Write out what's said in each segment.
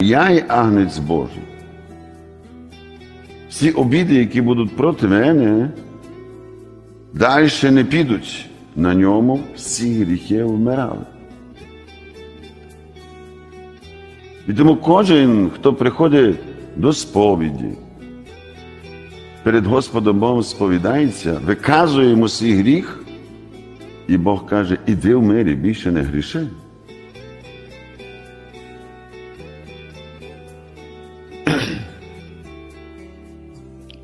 я є агнець Божий. Всі обіди, які будуть проти мене, далі не підуть. На ньому всі гріхи вмирали. І тому кожен, хто приходить до сповіді, перед Господом Богом сповідається, виказує йому свій гріх, і Бог каже, іди в мирі, більше не гріши.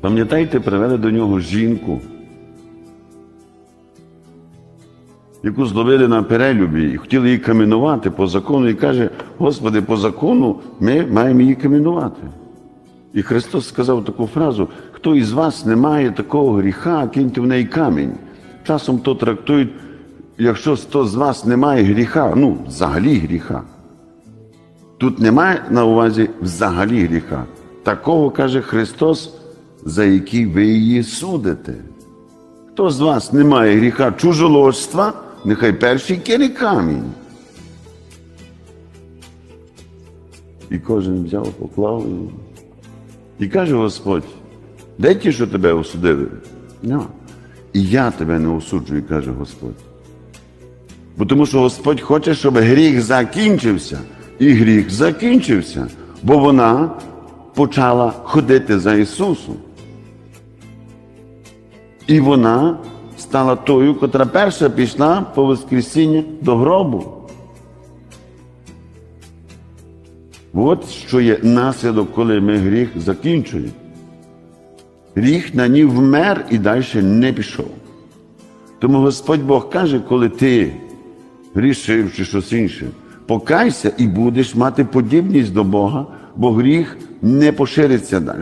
Пам'ятаєте, привели до нього жінку, яку зловили на перелюбі і хотіли її каменувати по закону, і каже, Господи, по закону ми маємо її каменувати. І Христос сказав таку фразу: хто із вас не має такого гріха, киньте в неї камінь. Часом то трактують, якщо хто з вас не має гріха, ну, взагалі гріха. Тут немає на увазі взагалі гріха. Такого каже Христос, за який ви її судите. Хто з вас не має гріха чужоложства, нехай перший кине камінь. І кожен взяв, поклав і, і каже Господь, де ті, що тебе осудили? No. І я тебе не осуджую, каже Господь. Бо тому що Господь хоче, щоб гріх закінчився, і гріх закінчився, бо вона почала ходити за Ісусом. І вона стала тою, котра перша пішла по Воскресіння до гробу. От що є наслідок, коли ми гріх закінчуємо. Гріх на ній вмер і далі не пішов. Тому Господь Бог каже, коли ти грішив чи щось інше, покайся і будеш мати подібність до Бога, бо гріх не пошириться далі.